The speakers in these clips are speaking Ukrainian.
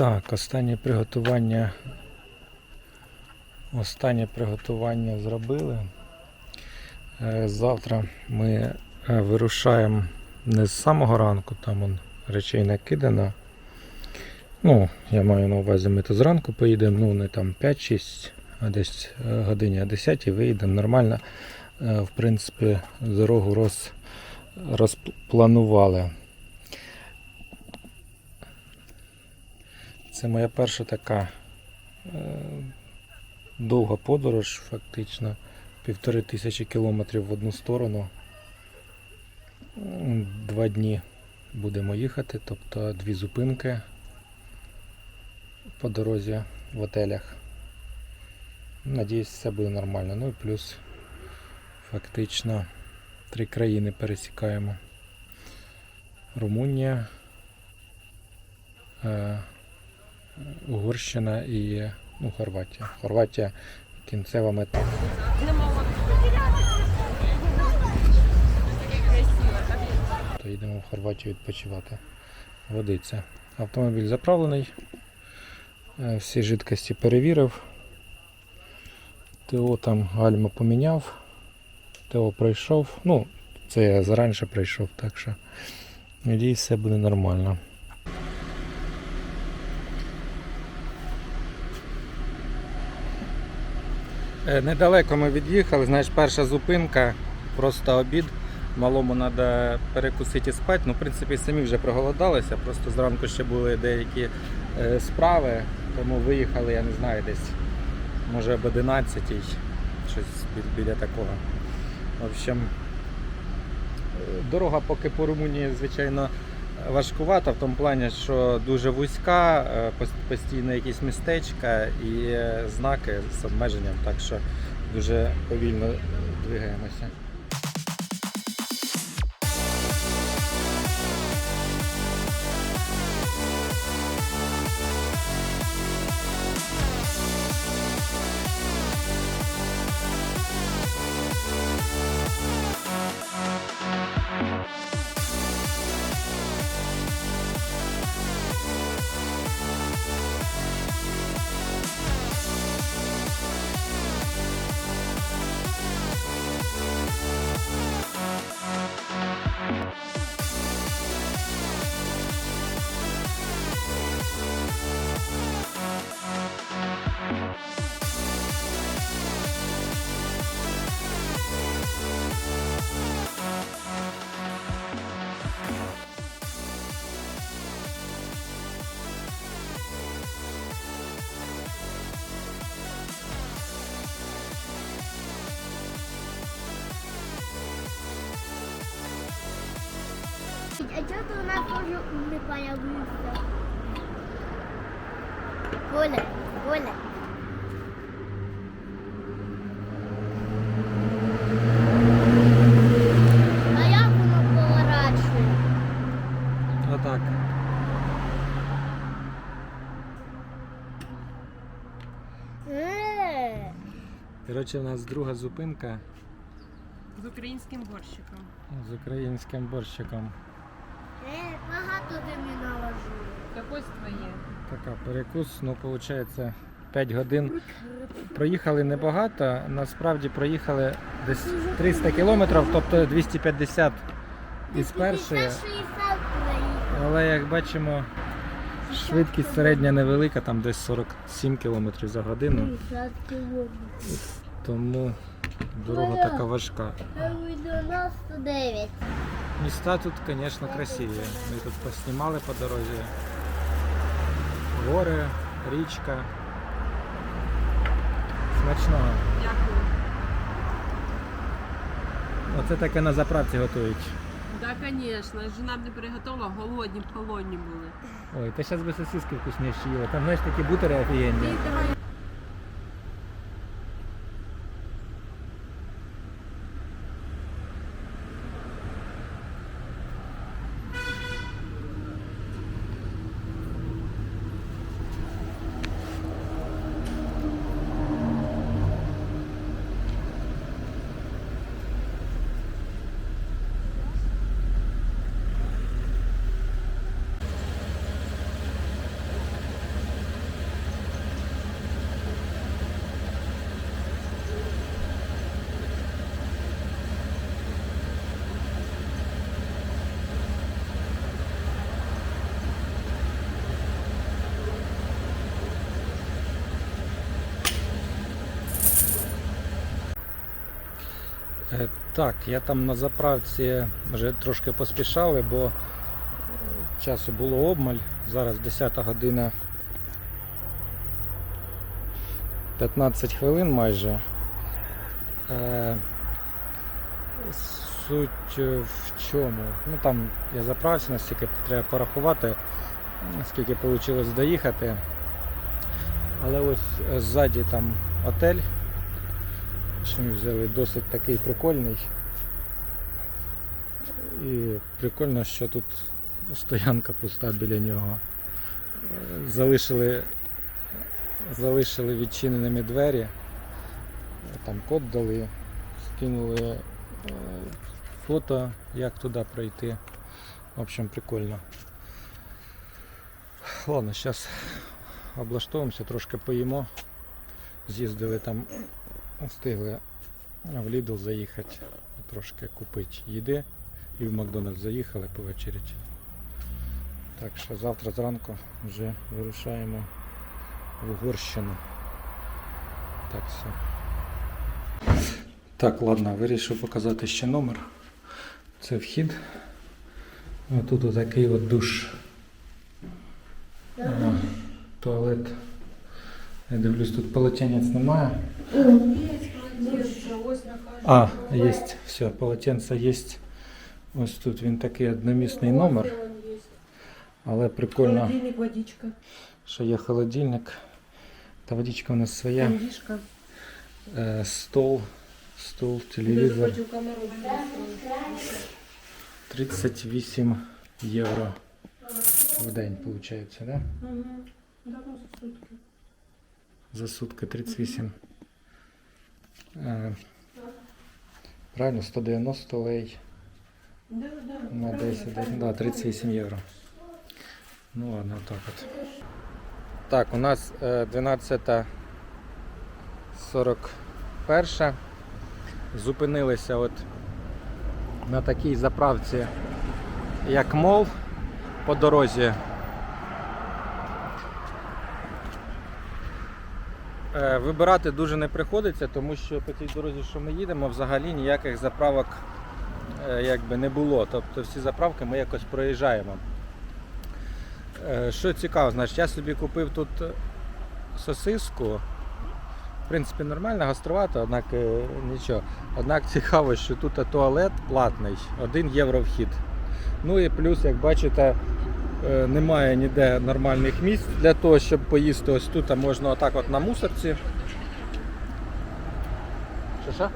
Так, останнє приготування. Останнє приготування зробили. Е, Завтра ми е, вирушаємо не з самого ранку, там он речей накидано. Ну, я маю на увазі, ми то зранку поїдемо, ну не там 5-6, а десь е, годині о 10 виїдемо нормально. В принципі, дорогу роз, розпланували. Це моя перша така е, довга подорож, фактично. Півтори тисячі кілометрів в одну сторону. Два дні будемо їхати, тобто дві зупинки по дорозі в готелях. Надіюсь, все буде нормально. Ну і плюс фактично три країни пересікаємо. Румунія, е, Угорщина і ну, Хорватія. Хорватія кінцева мета. То їдемо в Хорватію відпочивати. Водиться. Автомобіль заправлений. Е, Всі жидкості перевірив. ТО там гальма поміняв. ТО пройшов. Ну, це я зараніше прийшов, так що надіюсь, все буде нормально. Е, Недалеко ми від'їхали, знаєш, перша зупинка, просто обід. Малому треба перекусити і спати. Ну, в принципі, самі вже проголодалися, просто зранку ще були деякі е, справи, тому виїхали, я не знаю, десь може об 11 щось бі- біля такого. В общем, е, дорога поки по Румунії, звичайно, важкувата в тому плані, що дуже вузька, е, постійно якісь містечка і знаки з обмеженням, так що дуже повільно двигаємося. Ти тоже не появився? Коля, Коля. А як воно поворачує? Отак. Е, Коротше, у нас друга зупинка З українським борщиком. з українським борщиком. Е, багато ти мені наложив. Так ось твоє. Така перекус, ну виходить 5 годин. Проїхали небагато, насправді проїхали десь 300 кілометрів, тобто 250 із першої. Але як бачимо, швидкість середня невелика, там десь 47 км за годину, тому дорога така важка. Е, 99. Міста тут, звісно, красиві. Ми тут поснімали по дорозі. Гори, річка. Смачного. Дякую. Оце таке на заправці готують. Так, звісно. Жена б не приготувала, голодні, б холодні були. Ой, та зараз би сосиски вкусніші їли. Там, знаєш, такі бутери офігенні. Давай Так, я там на заправці вже трошки поспішали, бо часу було обмаль. Зараз 10 година 15 хвилин майже. Е, Суть в чому? Ну там я заправився, настільки треба порахувати, скільки вийшло доїхати. Але ось ззаді там отель, що ми взяли досить такий прикольний. І прикольно, що тут стоянка пуста біля нього. Залишили, залишили відчиненими двері, там код дали, скинули е, фото, як туди пройти. В общем, прикольно. Ладно, зараз облаштовуємося, трошки поїмо. З'їздили там, встигли в Lidl заїхати, трошки купити їди і в Макдональдс заїхали повечеряти. Так що завтра зранку вже вирушаємо в Угорщину. Так все. Так, ладно, вирішив показати ще номер. Це вхід. Тут отакий от душ. Туалет. Я дивлюсь, тут полотенець немає. А, є, все, полотенце є. Ось тут він такий одномісний номер, але прикольно, Холодильник, водичка, що є холодильник. Та водичка у нас своя. Е, стол, стол, телевізор. 38 євро в день, виходить, да? За сутки 38. Е, правильно, 190 лей на 10, десь, да, 38 євро. Ну ладно, отак от. Так, у нас е, 12.41. Зупинилися от на такій заправці, як мол по дорозі. Вибирати дуже не приходиться, тому що по цій дорозі, що ми їдемо, взагалі ніяких заправок е, якби не було. Тобто всі заправки ми якось проїжджаємо. Е, Що цікаво, значить, я собі купив тут сосиску. В принципі, нормально, гостровато, однак е, нічого. Однак цікаво, що тут туалет платний, 1 євро вхід. Ну і плюс, як бачите, е, немає ніде нормальних місць для того, щоб поїсти. Ось тут можна отак от на мусорці. Що що?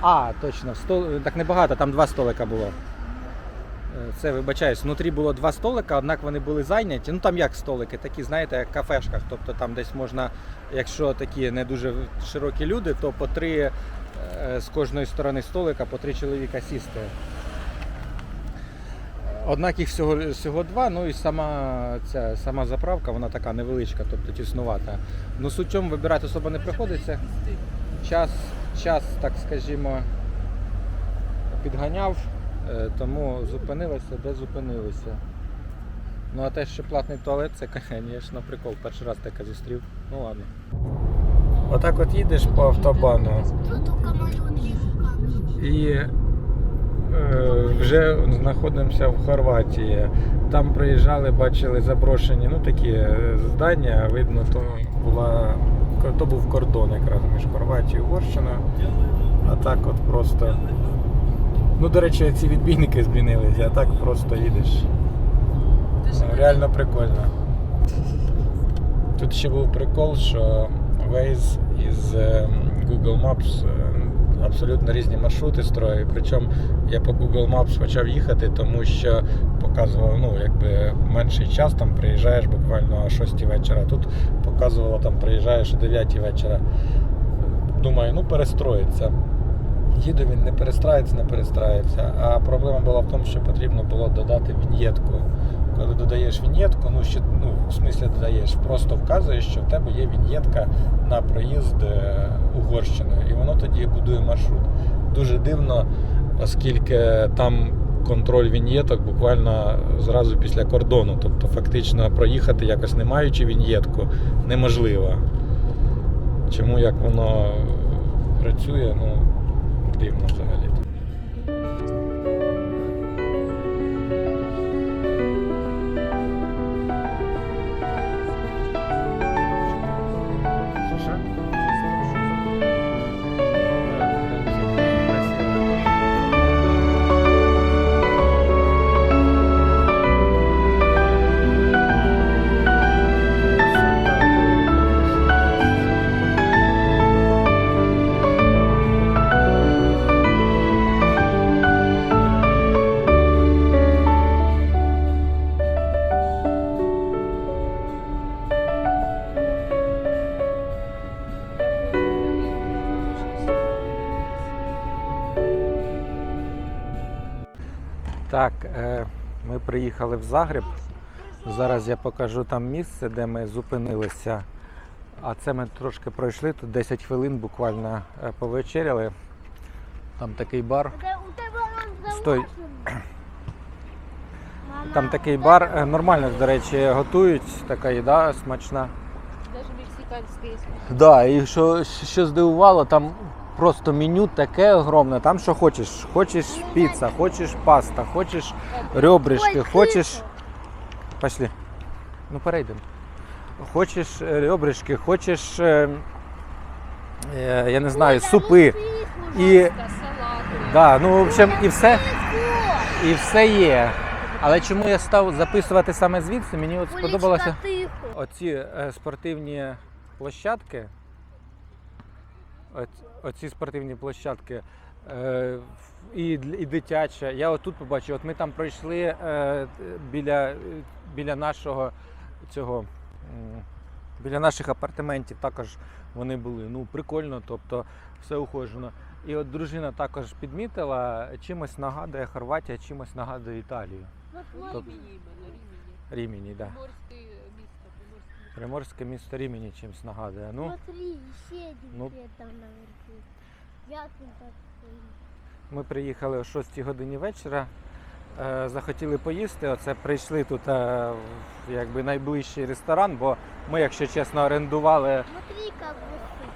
А, точно, стол... так небагато, там два столика було. Е, Це вибачаюсь, внутрі було два столика, однак вони були зайняті. Ну там як столики, такі, знаєте, як в кафешках. Тобто там десь можна, якщо такі не дуже широкі люди, то по три е, з кожної сторони столика по три чоловіка сісти. Однак їх всього, всього два, ну і сама ця сама заправка, вона така невеличка, тобто тіснувата. Ну суть чому вибирати особо не приходиться. Час, час, так скажімо, підганяв, е, тому зупинилися, де зупинилися. Ну а те, що платний туалет, це, звісно, прикол. Перший раз таке зустрів. Ну ладно. Отак от їдеш по автобану і вже знаходимося в Хорватії. Там приїжджали, бачили заброшені ну, такі е, здання. Видно, то, була, то був кордон якраз між Хорватією і Угорщиною. А так от просто. Ну, до речі, ці відбійники змінилися, а так просто їдеш. Реально прикольно. Тут ще був прикол, що Waze із е, Google Maps е, абсолютно різні маршрути строїть. Причому я по Google Maps почав їхати, тому що показував ну, якби менший час, там приїжджаєш буквально о 6 вечора. Тут показувало, там приїжджаєш о 9 вечора. Думаю, ну перестроїться. Їду він не перестрається, не перестрається. А проблема була в тому, що потрібно було додати віньєтку. Коли додаєш віньєтку, ну ще ну, в смислі додаєш, просто вказуєш, що в тебе є віньєтка на проїзд е, Угорщиною, і воно тоді будує маршрут. Дуже дивно, оскільки там контроль віньєток буквально зразу після кордону. Тобто фактично проїхати якось не маючи віньєтку неможливо. Чому як воно працює, ну дивно взагалі. Так, е, ми приїхали в Загреб. Зараз я покажу там місце, де ми зупинилися. А це ми трошки пройшли, тут 10 хвилин буквально е, повечеряли. Там такий бар. Стой. Там такий бар. Е, Нормально, до речі, готують, така їда смачна. Даже мексиканське є. Да, і що, що здивувало, там просто меню таке огромне, там що хочеш. Хочеш піца, хочеш паста, хочеш ребрышки, хочеш. Пошли. Ну перейдемо. Хочеш е, ребрышки, хочеш, е, е, я не знаю, супи. ну І, да, ну, в общем, і все, і все є. Але чому я став записувати саме звідси, мені от сподобалося. Оці спортивні площадки. Оц- Оці спортивні площадки. Е, і, і дитяча. Я отут побачив, от ми там пройшли е, біля, біля нашого цього. Біля наших апартаментів також вони були. Ну, прикольно, тобто все ухожено. І от дружина також підмітила, чимось нагадує Хорватія, чимось нагадує Італію. Тобто- іменно, Римені. Рімені, так. Да. Приморське місто, Рімені чимось нагадує. Ну, Смотри, ще один ну. там наверху. Як він так стоїть? Ми приїхали о 6 годині вечора. е, Захотіли поїсти. Оце прийшли тут е, в якби найближчий ресторан, бо ми, якщо чесно, орендували Смотри, як висить.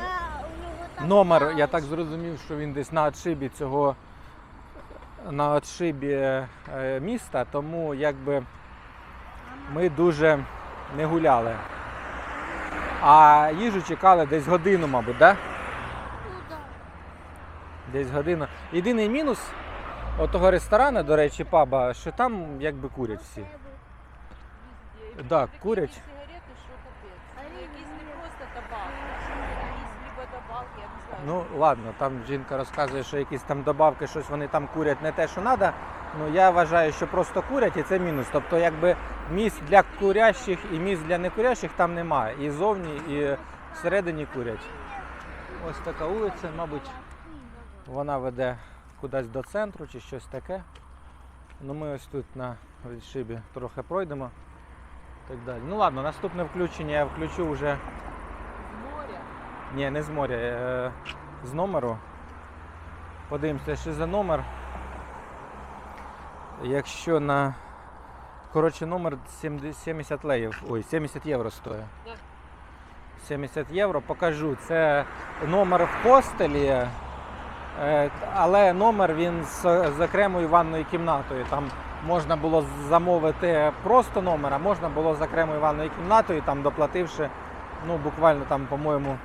А, у нього там номер. Я так зрозумів, що він десь на отшибі цього на отшибі е, міста, тому якби ми дуже не гуляли. А їжу чекали десь годину, мабуть. Да? Десь година. Єдиний мінус отого ресторану, до речі, паба, що там якби курять всі. Везде. Да, курять. Ну ладно, там жінка розказує, що якісь там добавки, щось вони там курять не те, що треба. Ну я вважаю, що просто курять і це мінус. Тобто, якби місць для курящих і місць для некурящих там немає. І зовні, і всередині курять. Ось така вулиця, мабуть, вона веде кудись до центру чи щось таке. Ну ми ось тут на відшибі трохи пройдемо. Так далі. Ну ладно, наступне включення я включу вже. З моря. Ні, не з моря, е, з номеру. Подивимося, що за номер. Якщо на. Коротше, номер 70 70 леїв. Ой, 70 євро стоїть. Да. 70 євро покажу. Це номер в хостелі, е, але номер він з, з окремою ванною кімнатою. Там можна було замовити просто номер, а можна було з окремою ванною кімнатою, там доплативши, ну, буквально там, по-моєму,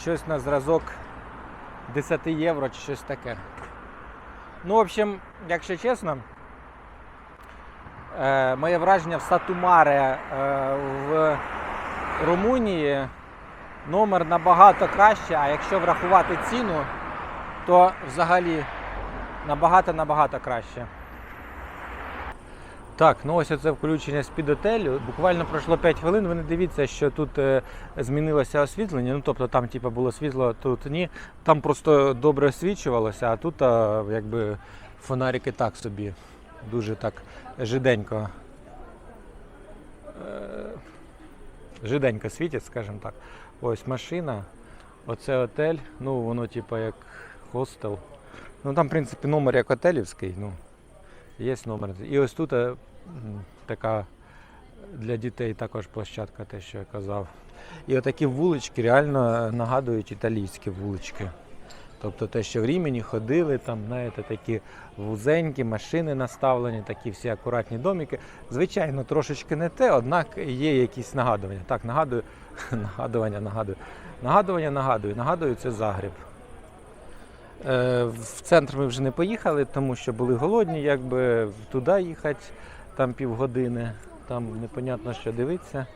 щось на зразок 10 євро чи щось таке. Ну, в общем, якщо чесно, е, моє враження в Сатумаре е, в Румунії номер набагато краще, а якщо врахувати ціну, то взагалі набагато-набагато краще. Так, ну ось це включення з-під отелю. Буквально пройшло 5 хвилин. Ви не дивіться, що тут е, змінилося освітлення. Ну тобто там типу, було світло, тут ні. Там просто добре освічувалося, а тут якби фонарики так собі. Дуже так жиденько. Е, жиденько світять, скажімо так. Ось машина, оце отель. Ну, воно типу як хостел. Ну там, в принципі, номер як отелівський. Ну, Є номер. І ось тут е, така для дітей також площадка, те, що я казав. І отакі вулички реально нагадують італійські вулички. Тобто те, що в Рімені ходили, там, знаєте, такі вузенькі машини наставлені, такі всі акуратні домики. Звичайно, трошечки не те, однак є якісь нагадування. Так, нагадую, нагадування, нагадую. Нагадування нагадую. Нагадую, це Загреб. Е, в центр ми вже не поїхали, тому що були голодні, якби туди їхати, там півгодини, там непонятно що дивитися.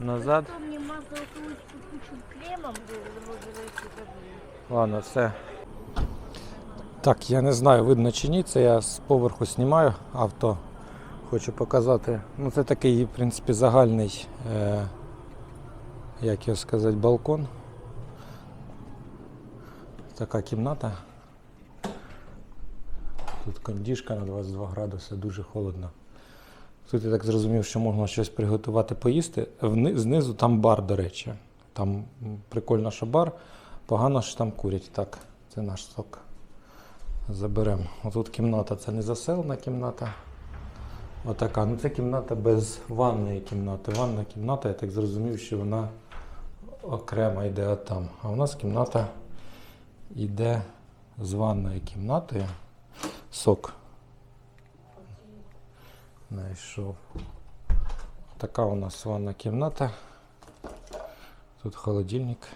Назад. Кто мне мазал ручку кучу кремом? Ладно, все. Так, я не знаю, видно чи ні, це я з поверху знімаю авто. Хочу показати. Ну, це такий, в принципі, загальний, е, як його сказати, балкон. Така кімната. Тут кондішка на 22 градуси, дуже холодно. Тут я так зрозумів, що можна щось приготувати поїсти. Знизу там бар, до речі. Там прикольно, що бар. Погано, що там курять. Так, це наш сок. Заберемо. Отут кімната, це не заселена кімната. Отака. Ну це кімната без ванної кімнати. Ванна кімната, я так зрозумів, що вона окремо йде отам. А у нас кімната йде з ванною кімнатою. Сок. Знайшов. Така у нас ванна кімната. Тут холодильник.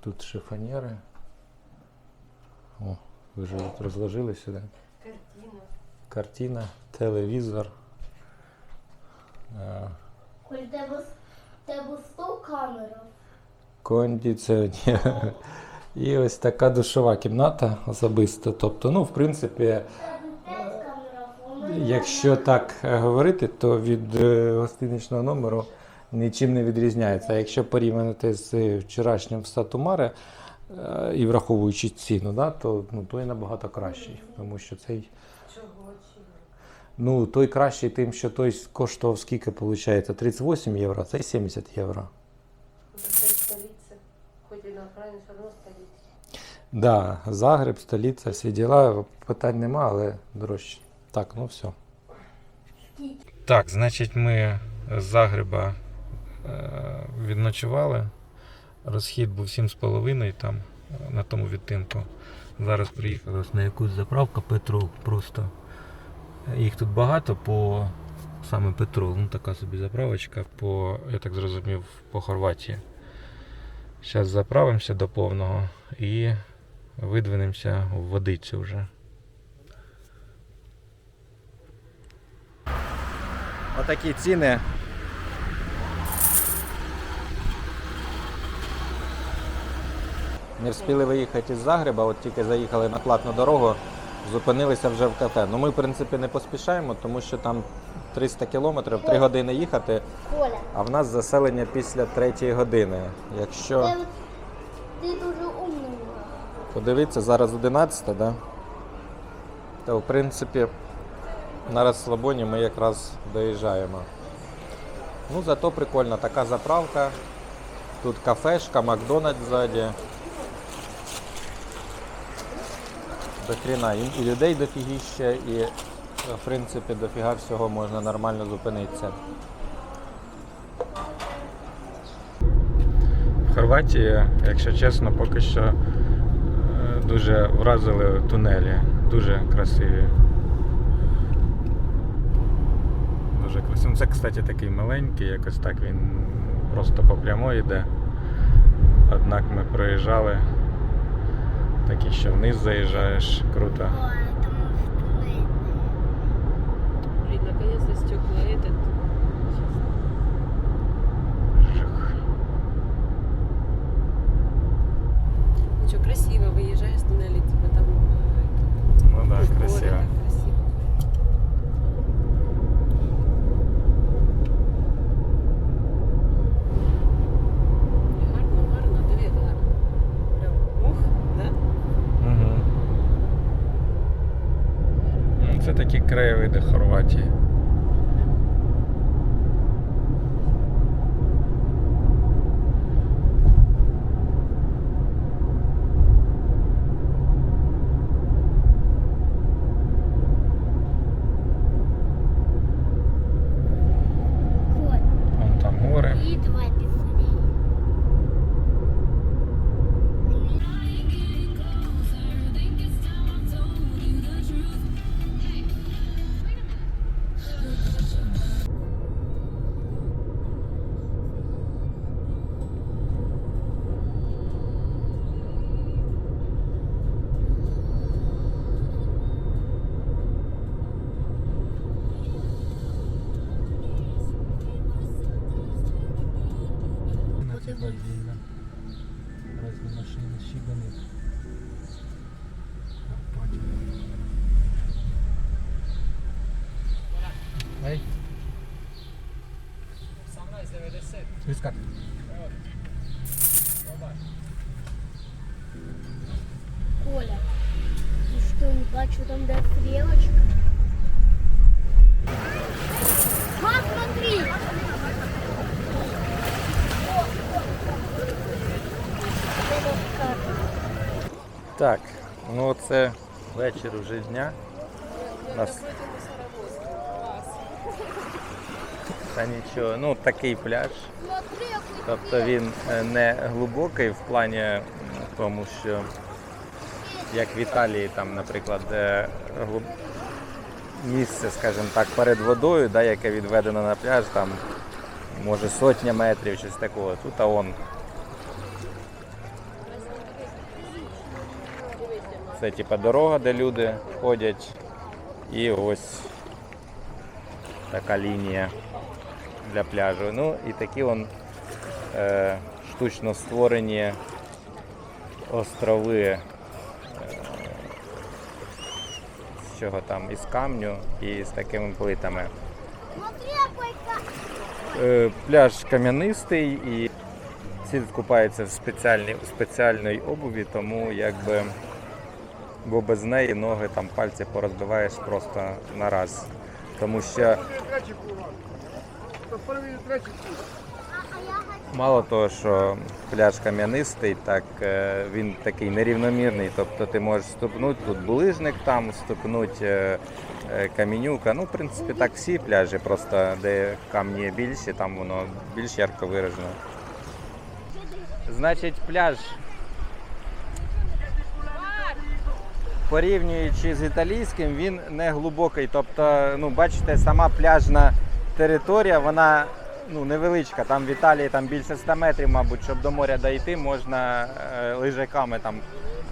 Тут шифоньери. О, ви вже розложили сюди. Картина. Картина, телевізор. Е, Коль тебе, тебе 100 камерів. Кондиціонер. І ось така душова кімната особиста. Тобто, ну, в принципі, Тебе 5 камерів. у мене якщо так е, говорити, то від е, гостиничного номеру нічим не відрізняється. А якщо порівняти з вчорашнім Сатумаре е, і враховуючи ціну, да, то ну, той набагато кращий. Тому що цей Ну, той кращий тим, що той коштував скільки, виходить, 38 євро, а цей 70 євро. Це столиця. Хоч і на Україні, все одно столиця. Да, Загреб, столиця, всі діла, питань нема, але дорожче. Так, ну все. Так, значить, ми з Загреба е, відночували. Розхід був 7,5 там на тому відтинку. Зараз приїхали на якусь заправку Петрол просто. Їх тут багато по саме Петрол, ну така собі заправочка по, я так зрозумів, по Хорватії. Зараз заправимося до повного і видвинемося в водицю вже. Отакі ціни. Не встигли виїхати із Загреба, от тільки заїхали на платну дорогу, зупинилися вже в кафе. Ну ми, в принципі, не поспішаємо, тому що там 300 кілометрів, 3 години їхати, а в нас заселення після 3 години. Якщо ти, ти дуже умний. подивитися, зараз 11, да? то в принципі на розслабоні ми якраз доїжджаємо. Ну, зато прикольно, така заправка. Тут кафешка, Макдональдс ззаді. До хрена. І, людей дофігіще, і в принципі дофіга всього можна нормально зупинитися. В Хорватії, якщо чесно, поки що дуже вразили тунелі. Дуже красиві. Дуже красивий. Ну, Це, кстати, такий маленький, якось так він просто по прямой йде. Однак ми проїжджали. Такий, що вниз заїжджаєш, круто. Блін, наконец-то стекла этот. красиво, выезжаешь с туннеля, типа там... э, Ну так, горы, да, красиво. так красиво. Гарно, гарно, диви, як гарно. Прям, ух, да? Угу. Це такі краєвиди Хорватії. Бачу там, де стрелочка? Ма, смотри! Так, ну це вечір уже дня. Нас та нічого, ну такий пляж. Тобто він е, не глибокий в плані тому, що як в Італії, там, наприклад, місце, скажімо так, перед водою, да, яке відведено на пляж, там може сотня метрів, щось такого. Тут а он. Це типа дорога, де люди ходять. І ось така лінія для пляжу. Ну і такі он е, штучно створені острови. Е, там? Із камню і з такими плитами. Е, пляж кам'янистий і всі тут купаються в спеціальній, спеціальній обуві, тому якби бо без неї ноги там пальці порозбиваєш просто на раз. Тому що. Мало того, що пляж кам'янистий, так е, він такий нерівномірний. Тобто ти можеш ступнути тут булижник, там ступнути е, е, камінюка. Ну, в принципі, так всі пляжі, просто де камні більші, там воно більш ярко виражено. Значить, пляж. Порівнюючи з італійським, він не глибокий. Тобто, ну, бачите, сама пляжна територія, вона ну, невеличка. Там в Італії там більше 100 метрів, мабуть, щоб до моря дійти, можна е, лижаками там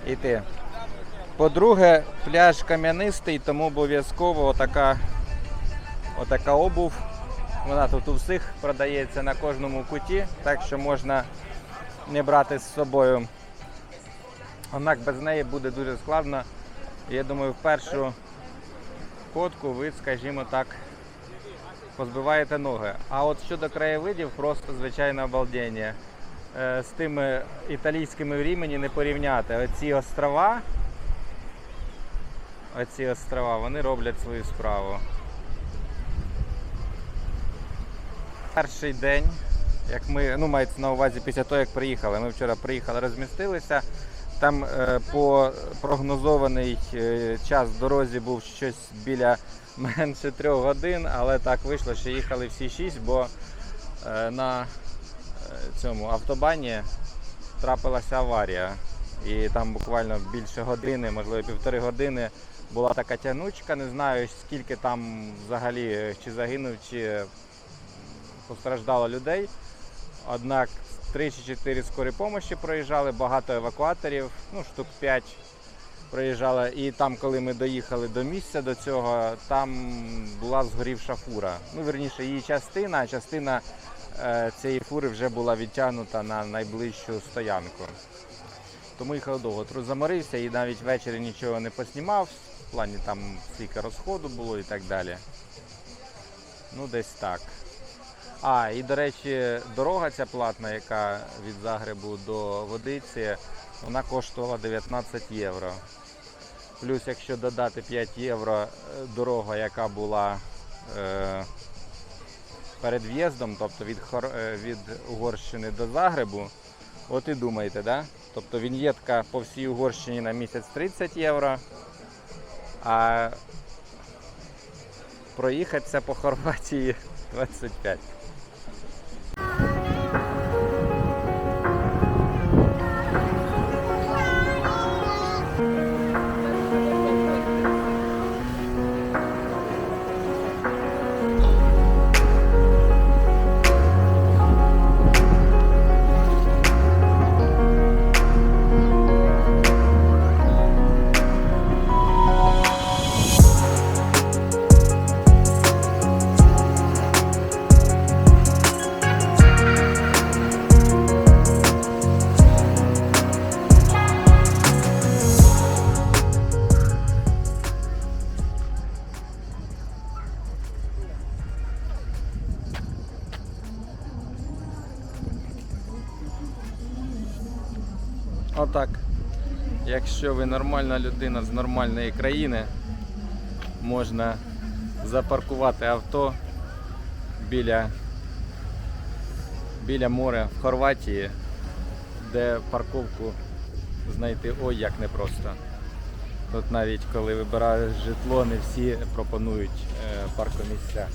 йти. По-друге, пляж кам'янистий, тому обов'язково отака, отака обув. Вона тут у всіх продається на кожному куті, так що можна не брати з собою. Однак без неї буде дуже складно. Я думаю, в першу ходку ви, скажімо так, позбиваєте ноги. А от щодо краєвидів, просто звичайне обалдення. Е, З тими італійськими в Рімені не порівняти. Оці острова, оці острова, вони роблять свою справу. Перший день, як ми, ну мається на увазі після того, як приїхали. Ми вчора приїхали, розмістилися. Там е, по прогнозований е, час в дорозі був щось біля менше трьох годин, але так вийшло, що їхали всі шість, бо е, на е, цьому автобані трапилася аварія. І там буквально більше години, можливо півтори години була така тянучка. Не знаю, скільки там взагалі е, чи загинув, чи постраждало людей. Однак 3 чи 4 скорі помощі проїжджали, багато евакуаторів, ну штук 5 проїжджало. І там, коли ми доїхали до місця до цього, там була згорівша фура. Ну, верніше, її частина, а частина е, цієї фури вже була відтягнута на найближчу стоянку. Тому їхав довго. Трус заморився і навіть ввечері нічого не поснімав. В плані там стільки розходу було і так далі. Ну, десь так. А, і до речі, дорога ця платна, яка від Загребу до Водиці, вона коштувала 19 євро. Плюс, якщо додати 5 євро е, дорога, яка була е, перед в'їздом, тобто від, е, від Угорщини до Загребу, от і думаєте, да? Тобто віньєтка по всій Угорщині на місяць 30 євро, а проїхатися по Хорватії 25. Якщо ви нормальна людина з нормальної країни, можна запаркувати авто біля, біля моря в Хорватії, де парковку знайти ой як непросто. Тут навіть коли вибираєш житло, не всі пропонують е, паркомісця.